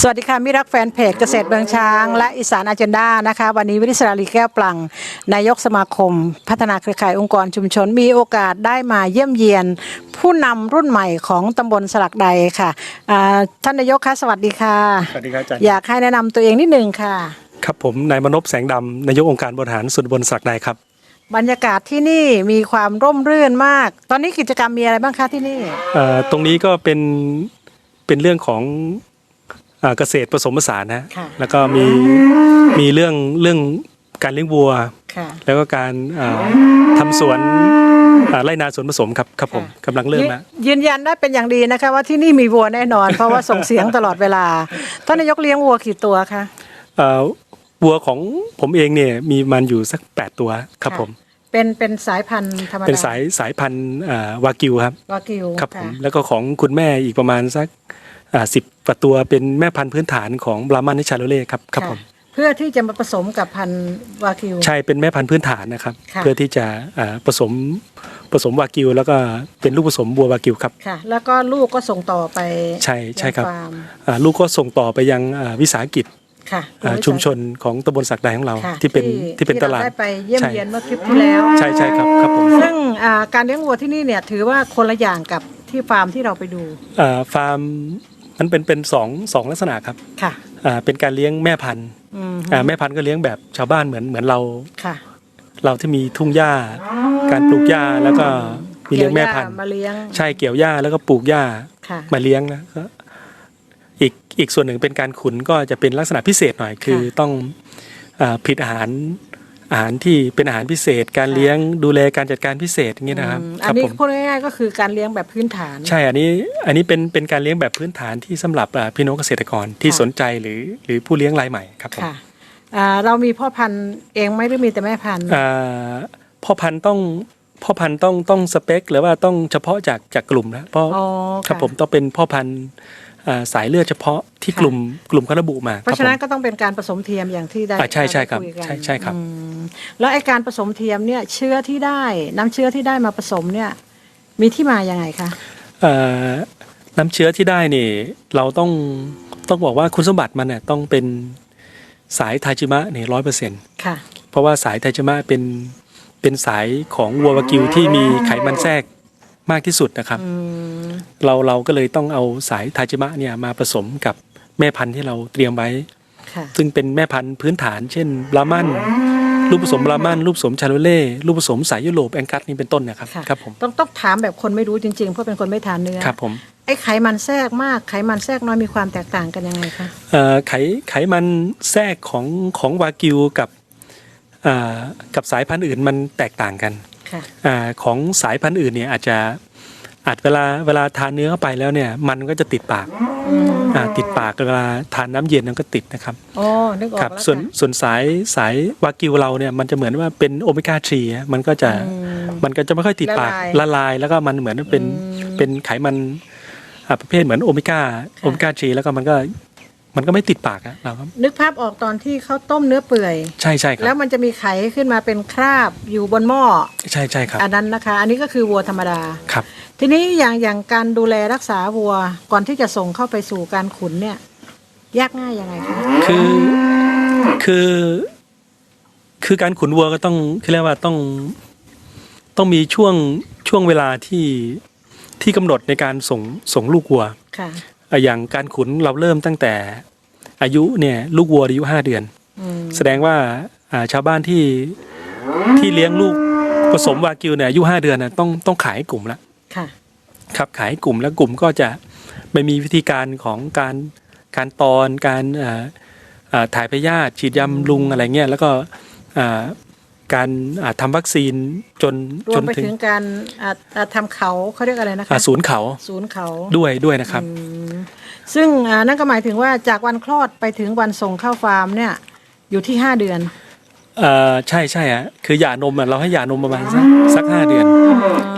สวัสดีค่ะมิรักแฟนเพจเกษตรเมืองช้าง และอีสานอาเจนดานะคะ วันนี้วิริศราลีแก้วปลัง นายกสมาคม พัฒนาเครือข่ายองค์กรชุมชน มีโอกาสได้มาเยี่ยมเยียน ผู้นำรุ่นใหม่ของตำบลสลักใดค่ะอ่าท่านนายกคะสวัสดีค่ะสวัสดีครับอาจารย์อยากให้แนะนำตัวเองนิดหนึ่งค่ะ ครับผมนายมนพแสงดำนายกองค์การบริหารส่วนตำบนสักใดครับบรรยากาศที่นี่มีความร่มรื่นมาก ตอนนี้กิจกรรมมีอะไรบ้างคะที่นี่เอ่อตรงนี้ก็เป็นเป็นเรื่องของ เอ่อเกษตรผสมผสานนะค่ะแล้วก็มีมีเรื่องเรื่องการเลี้ยงวัวค่ะแล้วก็การเอ่อทำสวนเอ่อไร่นาสวนผสมครับครับผมค่ะกำลังเริ่มแล้วยืยืนยันได้เป็นอย่างดีนะคะว่าที่นี่มีวัวแน่นอน เพราะว่าส่งเสียงตลอดเวลาท่านนายกเลี้ยงวัวกี่ตัวคะเอ่อวัวของผมเองเนี่ยมีมันอยู่สัก 8 ตัวครับค่ะผมเป็นเป็นสายพันธุ์ธรรมดาเป็นสายสายพันธุ์เอ่อวากิวครับวากิวครับผมะแล้วก็ของคุณแม่อีกประมาณสักสิบ กว่าตัวเป็นแม่พันธุ์พื้นฐานของบรามันนิชาโลเล่ครับครับค่ะผมเพื่อที่จะมาผสมกับพันธุ์วากิว ใช่เป็นแม่พันธุ์พื้นฐานนะครับ ค่ะ เพื่อที่จะอ่าผสมผสมวากิว แล้วก็เป็นลูกผสมบัววากิวครับ ค่ะ แล้วก็ลูกก็ส่งต่อไปใช่ใช่ครับ ยังฟาร์มอ่าลูกก็ส่งต่อไปยังอ่าวิสาหกิจค่ะอ่าชุมชนของตำบลสักใดของเรา ค่ะที่เป็นที่เป็นตลาด รได้ไปเยี่ยมใช่ เยียนเมื่อคลิปที่แล้ว ใช่ใช่ครับครับผมซึ่งอ่าการเลี้ยงวัวที่นี่เนี่ยถือว่าคนละอย่างกับที่ฟาร์มที่เราไปดู อ่าฟาร์ม มันเป็นเป็นสองสองลักษณะครับค่ะ อ่าเป็นการเลี้ยงแม่พันธุ์อืมอ่าแม่พันธุ์ก็เลี้ยงแบบชาวบ้านเหมือนเหมือนเรา ค่ะเราที่มีทุ่งหญ้า การปลูกหญ้าแล้วก็มีเลี้ยงแม่พันธุ์ กี่วหญ้ามาเลี้ยงใช่เกี่ยวหญ้าแล้วก็ปลูกหญ้าค่ะ มาเลี้ยงนะก็อีกอีกส่วนหนึ่งเป็นการขุนก็จะเป็นลักษณะพิเศษหน่อย คือต้องอาผลิตอาหาร อาหารที่เป็นอาหารพิเศษ การเลี้ยงดูแลการจัดการพิเศษอย่างนี้นะครับอืมคอัรันบนี้ผมพูดง่ายๆก็คือการเลี้ยงแบบพื้นฐาน ใช่อันนี้อันนี้เป็นเป็นการเลี้ยงแบบพื้นฐานที่สำหรับอ่าพี่น้องเกษตรกรที่ค่ะสนใจหรือหรือผู้เลี้ยงรายใหม่ครับผมค่ะอ่าเรามีพ่อพันธุ์เองไหมหรือมีแต่แม่พันธุ์อ่าพ่อพันธุ์ต้องพ่อพันธุ์ต้องต้องสเปคหรือว่าต้องเฉพาะจากจากกลุ่มนะเพราะอ๋อครับผมต้องเป็นพ่อพันธุ์อ่า สายเลือดเฉพาะที่ค่ะกลุ่มกลุ่มเขาระบุมาเพราะฉะนั้นคบก็ต้องเป็นการผสมเทียมอย่างที่ได้อ่าใช่ใช่ครับได้ยกันใช่ใช่ครับอืมแล้วไอการผสมเทียมเนี่ยเชื้อที่ได้น้ำเชื้อที่ได้มาผสมเนี่ยมีที่มาอย่างไงคะเอ่อน้ำเชื้อที่ได้นี่เราต้องต้องบอกว่าคุณสมบัติมันเนี่ยต้องเป็นสายไทจิมะเนี่ยร้อยเปอร์เซ็นต์ค่ะเพราะว่าสายไทจิมะเป็นเป็นสายของวัววากิวที่มีไขมันแทรก มากที่สุดนะครับอืมเราเราก็เลยต้องเอาสายไทจิมะเนี่ยมาผสมกับแม่พันธุ์ที่เราเตรียมไว้ค่ะซึ่งเป็นแม่พันธุ์พื้นฐาน เช่นบรามันลูกผสมบรามันลูกผสมชาโลเล่ลูกผสมสายยุโรปแองกัสนี่เป็นต้นนะครับค่ะครับผมต้องต้องถามแบบคนไม่รู้จริงๆ เพราะเป็นคนไม่ทานเนื้อครับผมไอ้ไขมันแทรกมากไขมันแทรกน้อยมีความแตกต่างกันยังไงคะเอ่อไขไขมันแทรกของของวากิวกับอ่ากับสายพันธุ์อื่นมันแตกต่างกันค่ะอา ของสายพันธุ์อื่นเนี่ยอาจจะอาจเวลาเวลาทานเนื้อเข้าไปแล้วเนี่ยมันก็จะติดปากอืมอ่าติดปากเวลาทานน้ำเย็นมันก็ติดนะครับโอ้นึกออกครับแล้วส่วนค่ะส่วนสายสายวากิวเราเนี่ยมันจะเหมือนว่าเป็นโอเมก้าทรีมันก็จะอืมมันก็จะไม่ค่อยติดปากละลายละลายแล้วก็มันเหมือนเป็นอืมเป็นไขมันอ่าประเภทเหมือนโอเมก้าโอเมก้าทรีแล้วก็มันก็ มันก็ไม่ติดปากอะเราก็นึกภาพออกตอนที่เขาต้มเนื้อเปื่อย ใช่ใช่คแล้รัวบมันจะมีไขขึ้นมาเป็นคราบอยู่บนหม้อใช่ใช่ครับอันนั้นนะคะ อันนี้ก็คือวัวธรรมดา ครับ ทีนี้อย่างอย่างการดูแลรักษาวัวก่อนที่จะส่งเข้าไปสู่การขุนเนี่ย ยากง่ายยังไงคะคือคือคือการขุนวัวก็ต้องเรียกว่าต้องต้องมีช่วงช่วงเวลาที่ที่กำหนดในการส่งส่งลูกวัว ค่ะ อะอย่างการขุนเราเริ่มตั้งแต่อายุเนี่ยลูกวัวอายุห้าเดือนอืมแสดงว่าอ่าชาวบ้านที่ที่เลี้ยงลูกผสมวากิวเนี่ยอายุห้าเดือนน่ะต้องต้องขายให้กลุ่มละค่ะครับขายให้กลุ่มแล้วกลุ่มก็จะไม่มีวิธีการของการการตอนการเอ่อเอ่อถ่ายพยาธิฉีดยาบำรุงอะไรเงี้ยแล้วก็อ่าการอ่าทำวัคซีนจนรวจมนไปถึงถึงการอ่าอ่าทำเขาเขาเรียกอะไรนะคะอ่าศูนย์เขาศูนย์เขาด้วยด้วยนะครับอืม ซึ่งอ่านั่นก็หมายถึงว่าจากวันคลอดไปถึงวันส่งเข้าฟาร์มเนี่ยอยู่ที่ห้าเดือนเอ่อใช่ใช่ฮะคือหย่านมอะเราให้หย่านมประมาณสักสักห้าเดือน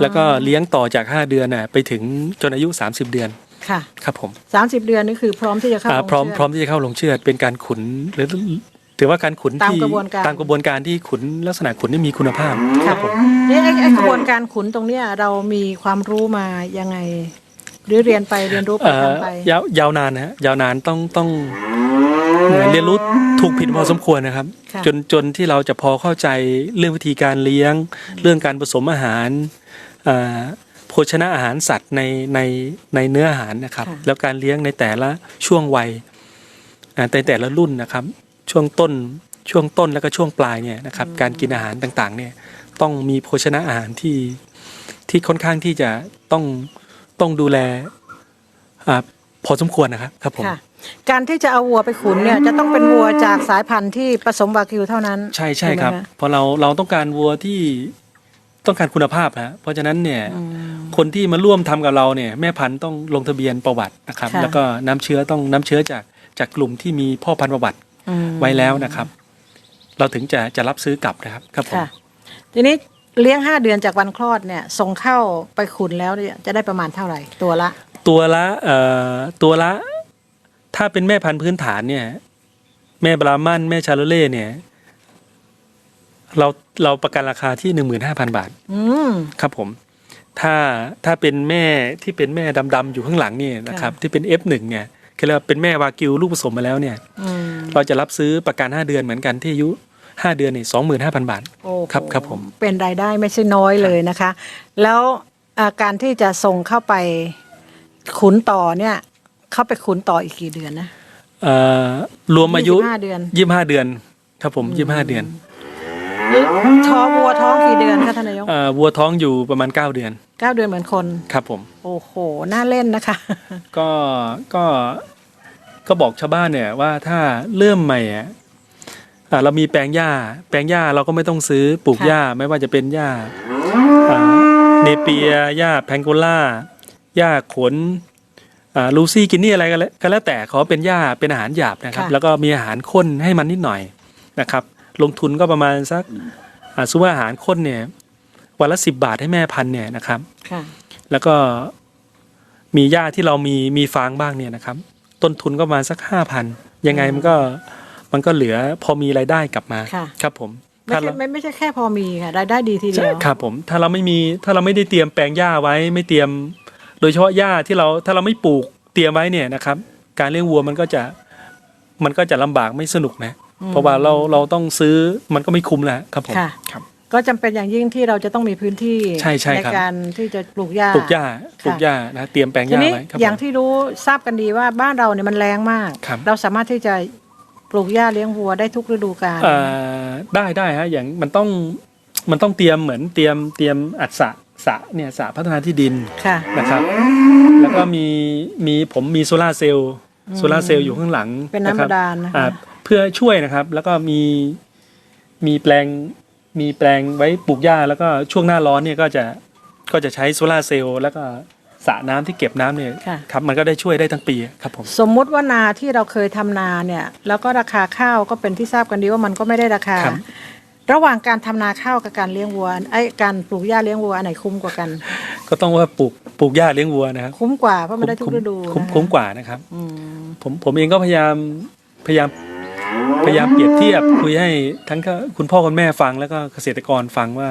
แล้วก็เลี้ยงต่อจากห้าเดือนน่ะไปถึงจนอายุ 30 เดือนค่ะครับผมสามสิบเดือนนี่คือพร้อมที่จะเข้าอ่าลงพร้อมเชืดพร้อมที่จะเข้าลงเชือดเป็นการขุนหรือถือว่าการขุนตามที่กระบวนการตามกระบวนการที่ขุนลักษณะขุนที่มีคุณภาพค่ะนี่ไอ้ไอ้กระบวนการขุนตรงเนี้ยเรามีความรู้มายังไง หรือเรียนไปเรียนรู้ไปเอ่อทำไปยาวยาวนานนะฮะยาวนานต้องต้องเรียนรู้ถูกผิดพอสมควรนะครับค่ะจนจนที่เราจะพอเข้าใจเรื่องวิธีการเลี้ยง เรื่องการผสมอาหารอ่าโภชนะอาหารสัตว์ในในในเนื้ออาหารนะครับ แล้วการเลี้ยงในแต่ละช่วงวัยอ่าในแต่ละรุ่นนะครับ ช่วงต้นช่วงต้นแล้วก็ช่วงปลายเนี่ยนะครับ การกินอาหารต่างๆ เนี่ยต้องมีโภชนะอาหารที่ที่ค่อนข้างที่จะต้อง ต้องดูแลอ่าพอสมควรนะครับครับผมค่ะ การที่จะเอาวัวไปขุนเนี่ยจะต้องเป็นวัวจากสายพันธุ์ที่ผสมวากิวเท่านั้นใช่ใช่ครับถูกไหมคะเพราะเราเราต้องการวัวที่ต้องการคุณภาพฮะเพราะฉะนั้นเนี่ยอืมคนที่มาร่วมทำกับเราเนี่ยแม่พันธุ์ต้องลงทะเบียนประวัตินะครับค่ะแล้วก็น้ำเชื้อต้องน้ำเชื้อจากจากกลุ่มที่มีพ่อพันธุ์ประวัติอืมไว้แล้วนะครับ เราถึงจะจะรับซื้อกลับนะครับ ครับผม ค่ะ ทีนี้ เลี้ยงห้าเดือนจากวันคลอดเนี่ยส่งเข้าไปขุนแล้วเนี่ยจะได้ประมาณเท่าไหร่ตัวละ ตัวละเอ่อตัวละ ถ้าเป็นแม่พันธุ์พื้นฐานเนี่ย แม่บราหมันแม่ชาโลเล่เนี่ย เราเราประกันราคาที่หนึ่งหมื่นห้าพันบาท อืม ครับผม ถ้าถ้าเป็นแม่ที่เป็นแม่ดำๆอยู่ข้างหลังนี่นะครับค่ะที่เป็น F1 เนี่ยคือเรียกว่าเป็นแม่วากิวลูกผสมมาแล้วเนี่ย อืม เราจะรับซื้อประกัน5เดือนเหมือนกันที่อายุ 5 เดือนนี่สองหมื่นห้าพันบาท โอ้โหครับครับผม เป็นรายได้ไม่ใช่น้อยเลยนะคะ แล้วอ่าการที่จะส่งเข้าไปขุนต่อเนี่ย เข้าไปขุนต่ออีกกี่เดือนนะ เอ่อรวมอายุห้าเดือน ยี่ห้าเดือนครับผมยี่ห้าเดือนท้องวัวท้องกี่เดือนคะท่านนายกเอ่อวัวท้องอยู่ประมาณ 9 เดือนเก้าเดือนเหมือนคน ครับผม โอ้โห น่าเล่นนะคะ ก็ก็ก็บอกชาวบ้านเนี่ยว่าถ้าเริ่มใหม่อะอะ เรามีแปลงหญ้า แปลงหญ้าเราก็ไม่ต้องซื้อปลูกค่ะหญ้าไม่ว่าจะเป็นหญ้าอ่าเนเปียหญ้าแพงโกล่าหญ้าขนอ่าลูซี่กินนี่อะไรก็แล้วก็แล้วแต่เขาเป็นหญ้าเป็นอาหารหยาบนะครับ แล้วก็มีอาหารข้นให้มันนิดหน่อยนะครับ ลงทุนก็ประมาณสักอ่าซื้ออาหารข้นเนี่ย วันละสิบบาทให้แม่พันธุ์เนี่ยนะครับค่ะแล้วก็มีหญ้าที่เรามีมีฟางบ้างเนี่ยนะครับ ต้นทุนก็ประมาณสักห้าพันยังไงมันก็ มันก็เหลือพอมีรายได้กลับมาค่ะ ครับผมไม่ถ้าใช่เราไม่ไม่ใช่แค่พอมีค่ะรายได้ดีทีเดีใช่ยว ครับผม ถ้าเราไม่มีถ้าเราไม่ได้เตรียมแปลงหญ้าไว้ ไม่เตรียม โดยเฉพาะหญ้าที่เราถ้าเราไม่ปลูกเตรียมไว้เนี่ยนะครับ การเลี้ยงวัวมันก็จะมันก็จะลำบากไม่สนุกนะอืมเพราะว่าเราเราต้องซื้อมันก็ไม่คุ้มแล้วครับผมค่ะ ครับ ก็จำเป็นอย่างยิ่งที่เราจะต้องมีพื้นที่ใช่ใช่ครับ การที่จะปลูกหญ้า ปลูกหญ้าปลูกหญ้านะเตรียมแปลงหทีญ้านี้ไว้ครับอย่างผมที่รู้ทราบกันดีว่าบ้านเราเนี่ยมันแรงมาก ครับเราสามารถที่จะ ปลูกหญ้าเลี้ยงวัวได้ทุกฤดูกาลเอ่อได้ได้ฮะอย่างมันต้องมันต้องเตรียมเหมือนเตรียมเตรียมอัดสระสระเนี่ยสระพัฒนาที่ดินค่ะ นะครับ แล้วก็มีมีผมมีโซลาร์เซลล์โซลาร์เซลล์อยู่ข้างหลังเป็นน้ำะครับบาดาลนะคะ อ่าเพื่อช่วยนะครับ แล้วก็มีมีแปลงมีแปลงไว้ปลูกหญ้า แล้วก็ช่วงหน้าร้อนเนี่ยก็จะก็จะใช้โซลาร์เซลล์แล้วก็ สระน้ำที่เก็บน้ำเนี่ยค่ะ ครับมันก็ได้ช่วยได้ทั้งปีครับผมสมมุติว่านาที่เราเคยทำนาเนี่ย แล้วก็ราคาข้าวก็เป็นที่ทราบกันดีว่ามันก็ไม่ได้ราคา ครับ ระหว่างการทำนาข้าวกับการเลี้ยงวัวไอ้การปลูกหญ้าเลี้ยงวัวอันไหนคุ้มกว่ากัน ก็ต้องว่าปลูกปลูกหญ้าเลี้ยงวัวนะครับคุ้มกว่าเพราะมันได้ทุกฤดูคุ้มนะคะคุ้มกว่านะครับ อืม ผมผมเองก็พยายามพยายามพยายามเปรียบเทียบคุยให้ทั้งก็คุณพ่อคุณแม่ฟังแล้วก็เกษตรกรฟังว่า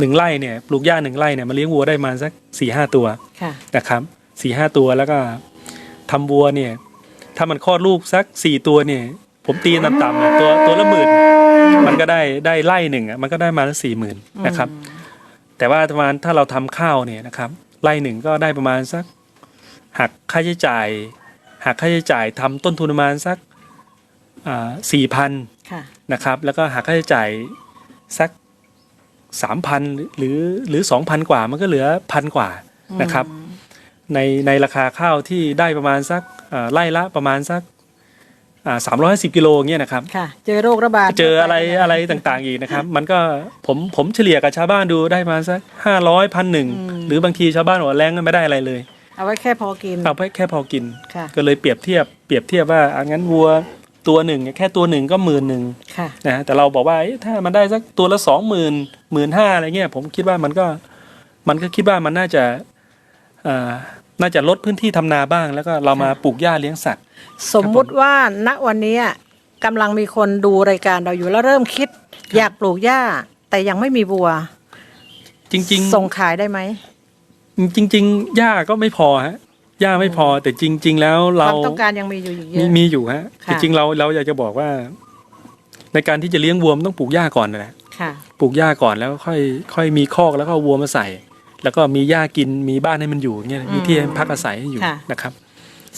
หนึ่งไร่เนี่ยปลูกหญ้าหนึ่งไร่เนี่ยมาเลี้ยงวัวได้มาสักสี่ห้าตัวค่ะนะครับสี่ห้าตัวแล้วก็ทำวัวเนี่ยถ้ามันคลอดลูกสักสี่ตัวเนี่ยผมตีต่ำๆเนี่ยตัวตัวละหมื่นมันก็ได้ได้ไร่หนึ่งอะมันก็ได้มาสี่หมื่นนะครับ แต่ว่าประมาณถ้าเราทำข้าวเนี่ยนะครับไร่หนึ่งก็ได้ประมาณสักหักค่าใช้จ่ายหักค่าใช้จ่ายทำต้นทุนประมาณสักสี่พันค่ะนะครับ แล้วก็หักค่าใช้จ่ายสัก สามพันหรือหรือสองพันกว่ามันก็เหลือพันกว่านะครับ ในในราคาข้าวที่ได้ประมาณสักอ่าไร่ละประมาณสักสามร้อยสิบกิโลเงี้ยนะครับค่ะเจอโรคระบาดเจออะไรอะไรต่างๆอีกนะครับ มันก็ผมผมเฉลี่ยกับชาวบ้านดูได้มาสักห้าร้อยพันหนึ่งหรือบางทีชาวบ้านบอกว่าแรงก็ไม่ได้อะไรเลย เอาไว้แค่พอกิน เอาไปแค่พอกินค่ะก็เลยเปรียบเทียบเปรียบเทียบว่าอะงั้นวัว ตัวหนึ่งเนี่ยแค่ตัวหนึ่งก็หมื่นหนึ่งค่ะนะฮะแต่เราบอกว่าเอ๊ะถ้ามันได้สักตัวละสองหมื่นหมื่นห้าอะไรเงี้ยผมคิดว่ามันก็มันก็คิดว่ามันน่าจะอ่าน่าจะลดพื้นที่ทำนาบ้าง แล้วก็เรามาปลูกหญ้าเลี้ยงสัตว์ สมมุติว่าณวันนี้กำลังมีคนดูรายการเราอยู่แล้วเริ่มคิด อยากปลูกหญ้า แต่ยังไม่มีวัวจริงส่งขายได้ไหม จริงๆหญ้าก็ไม่พอฮะ หญ้าไม่พอแต่จริง ๆ แล้วคเราวามต้องการยังมีอยู่อีกเยมีอะ มีอยู่ฮะค่ะจริงๆเราเราอยากจะบอกว่า ในการที่จะเลี้ยงวัวมันต้องปลูกหญ้าก่อนนะค่ะปลูกหญ้าก่อนแล้วค่อยค่อยมีคอกแล้วก็เอาวัวมาใส่ แล้วก็มีหญ้ากินมีบ้านให้มันอยู่เงี้ยมีที่ให้พักอาศัยให้อยู่ค่ะนะครับ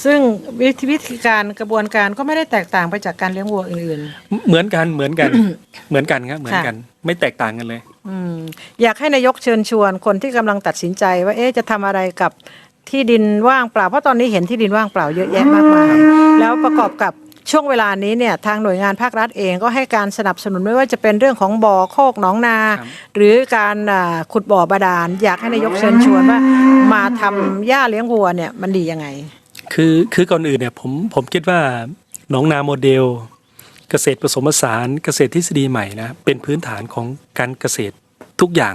ซึ่งวิธีวิธีการกระบวนการก็ไม่ได้แตกต่างไปจากการเลี้ยงวัวอื่น เหมือนกันเหมือนกัน เหมือนกันครับเหมือนกัน ไม่แตกต่างกันเลย ๆ อืมอยากให้นายกเชิญชวนคนที่กำลังตัดสินใจว่าเอ๊ะจะทำอะไรกับ ที่ดินว่างเปล่าเพราะตอนนี้เห็นที่ดินว่างเปล่าเยอะแยะมากมายแล้วประกอบกับช่วงเวลานี้เนี่ยทางหน่วยงานภาครัฐเองก็ให้การสนับสนุนไม่ว่าจะเป็นเรื่องของบ่อโคกหนองนาครับหรือการอ่าขุดบ่อบาดาล อยากให้นายกเชิญชวนว่า มาทำหญ้าเลี้ยงวัวเนี่ยมันดียังไง คือคือก่อนอื่นเนี่ยผมผมคิดว่าหนองนาโมเดล เกษตรผสมผสานเกษตรทฤษฎีใหม่นะเป็นพื้นฐานของการเกษตรทุกอย่าง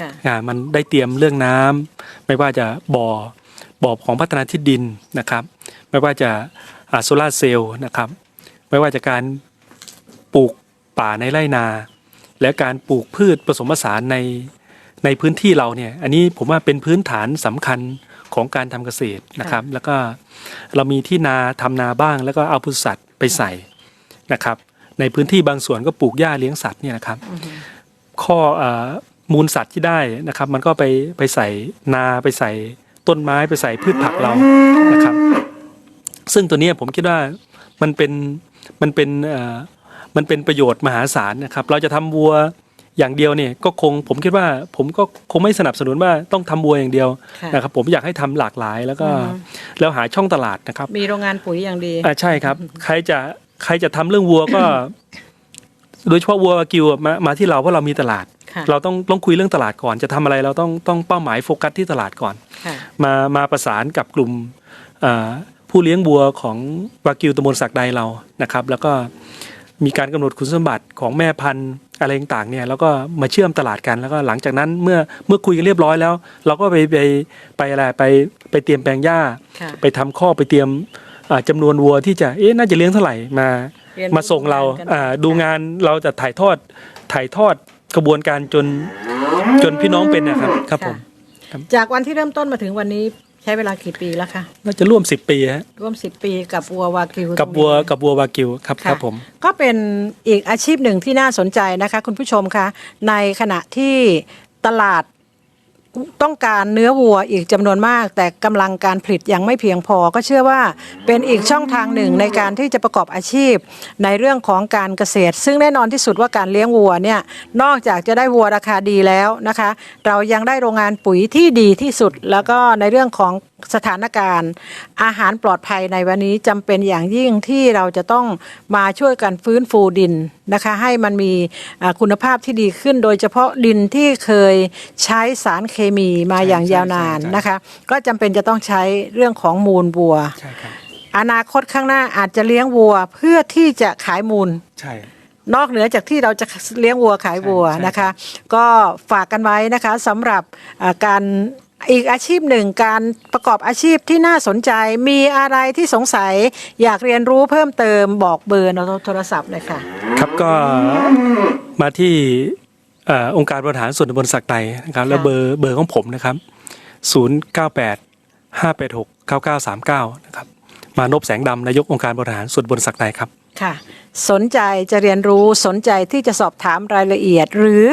ค่ะอ่ามันได้เตรียมเรื่องน้ำไม่ว่าจะบ่อ บ่อของพัฒนาที่ดินนะครับ ไม่ว่าจะโซลาร์เซลล์นะครับ ไม่ว่าจะการปลูกป่าในไร่นา และการปลูกพืชผสมผสานในในพื้นที่เราเนี่ยอันนี้ผมว่าเป็นพื้นฐานสำคัญของการทำเกษตรนะครับ แล้วก็เรามีที่นาทำนาบ้าง แล้วก็เอาปศุสัตว์ไปใส่นะครับ ในพื้นที่บางส่วนก็ปลูกหญ้าเลี้ยงสัตว์เนี่ยนะครับ ข้อเอ่อมูลสัตว์ที่ได้นะครับ มันก็ไปไปใส่นาไปใส่ ต้นไม้ไปใส่พืชผักเรานะครับ ซึ่งตัวเนี้ยผมคิดว่ามันเป็นมันเป็นเอ่อมันเป็นประโยชน์มหาศาลนะครับ เราจะทำวัวอย่างเดียวเนี่ยก็คงผมคิดว่าผมก็คงไม่สนับสนุนว่าต้องทำวัวอย่างเดียวค่ะนะครับผมอยากให้ทำหลากหลายแล้วก็อือฮึแล้วหาช่องตลาดนะครับ มีโรงงานปุ๋ยอย่างดีอ่าใช่ครับ ใครจะใครจะทำเรื่องวัวก็ โดยเฉพาะวัววากิวอะมามาที่เราเพราะเรามีตลาดค่ะเราต้องต้องคุยเรื่องตลาดก่อนจะทำอะไรเราต้องต้องเป้าหมายโฟกัสที่ตลาดก่อนค่ะมามาประสานกับกลุ่มเอ่อผู้เลี้ยงวัวของวากิวตำบลสักใดเรานะครับ แล้วก็มีการกำหนดคุณสมบัติของแม่พันธุ์อะไรต่างๆเนี่ยแล้วก็มาเชื่อมตลาดกันแล้วก็หลังจากนั้นเมื่อเมื่อคุยกันเรียบร้อยแล้ว เราก็ไปไปไปอะไรไปไปเตรียมแปลงหญ้าค่ะไปทำข้อไปเตรียม อ่าจำนวนวัวที่จะเอ๊ะน่าจะเลี้ยงเท่าไหร่มาเรียนมาส่งเรากันอ่าดูงานเราจะถ่ายทอดถ่ายทอดกระบวนการจนจนพี่น้องเป็นนะครับครับผมะจากวันที่เริ่มต้นมาถึงวันนี้ใช้เวลากี่ปีแล้วคะน่าจะร่วม10ปีฮะร่วมสิบปีกับวัววากิวกับตรงนี้วัวกับวัววากิวครับค่ะครับผม ก็เป็นอีกอาชีพหนึ่งที่น่าสนใจนะคะ คุณผู้ชมคะในขณะที่ตลาด ต้องการเนื้อวัวอีกจำนวนมาก แต่กำลังการผลิตยังไม่เพียงพอ ก็เชื่อว่าเป็นอีกช่องทางหนึ่งในการที่จะประกอบอาชีพ ในเรื่องของการเกษตร ซึ่งแน่นอนที่สุดว่าการเลี้ยงวัวเนี่ยนอกจากจะได้วัวราคาดีแล้วนะคะ เรายังได้โรงงานปุ๋ยที่ดีที่สุด แล้วก็ในเรื่องของ สถานการณ์ อาหารปลอดภัยในวันนี้จำเป็นอย่างยิ่งที่เราจะต้องมาช่วยกันฟื้นฟูดินนะคะ ให้มันมีอ่าคุณภาพที่ดีขึ้น โดยเฉพาะดินที่เคยใช้สารเคมีมาอย่างยาวนานนะคะ ก็จำเป็นจะต้องใช้เรื่องของมูลวัวใช่ครับอนาคตข้างหน้าอาจจะเลี้ยงวัวเพื่อที่จะขายมูลใช่นอกเหนือจากที่เราจะเลี้ยงวัวขายวัวใช่ใช่นะคะ ก็ฝากกันไว้นะคะสำหรับอ่าการ อีกอาชีพหนึ่งการประกอบอาชีพที่น่าสนใจมีอะไรที่สงสัยอยากเรียนรู้เพิ่มเติมบอกเบอร์โทรศัพท์เลยค่ะ ครับก็มาที่เอ่อองค์การบริหารส่วนตำบลสักใดนะครับ แล้วค่ะเบอร์เบอร์ของผมนะครับ 098 586 9939 นะครับ มานพแสงดำนายกองค์การบริหารส่วนตำบลสักใดครับ ค่ะ สนใจจะเรียนรู้สนใจที่จะสอบถามรายละเอียด หรือ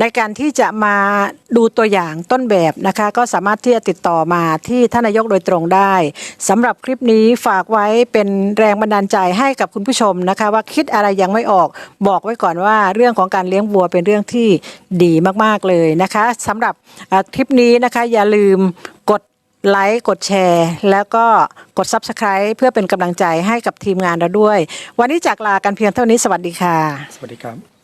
ในการที่จะมาดูตัวอย่างต้นแบบนะคะ ก็สามารถที่จะติดต่อมาที่ท่านนายกโดยตรงได้สำหรับคลิปนี้ฝากไว้เป็นแรงบันดาลใจให้กับคุณผู้ชมนะคะ ว่าคิดอะไรยังไม่ออกบอกไว้ก่อนว่าเรื่องของการเลี้ยงวัวเป็นเรื่องที่ดีมากๆเลยนะคะสำหรับคลิปนี้นะคะอย่าลืม ไลค์กดแชร์ แล้วก็กด Subscribe เพื่อเป็นกำลังใจให้กับทีมงานเราด้วย วันนี้จากลากันเพียงเท่านี้สวัสดีค่ะ สวัสดีครับ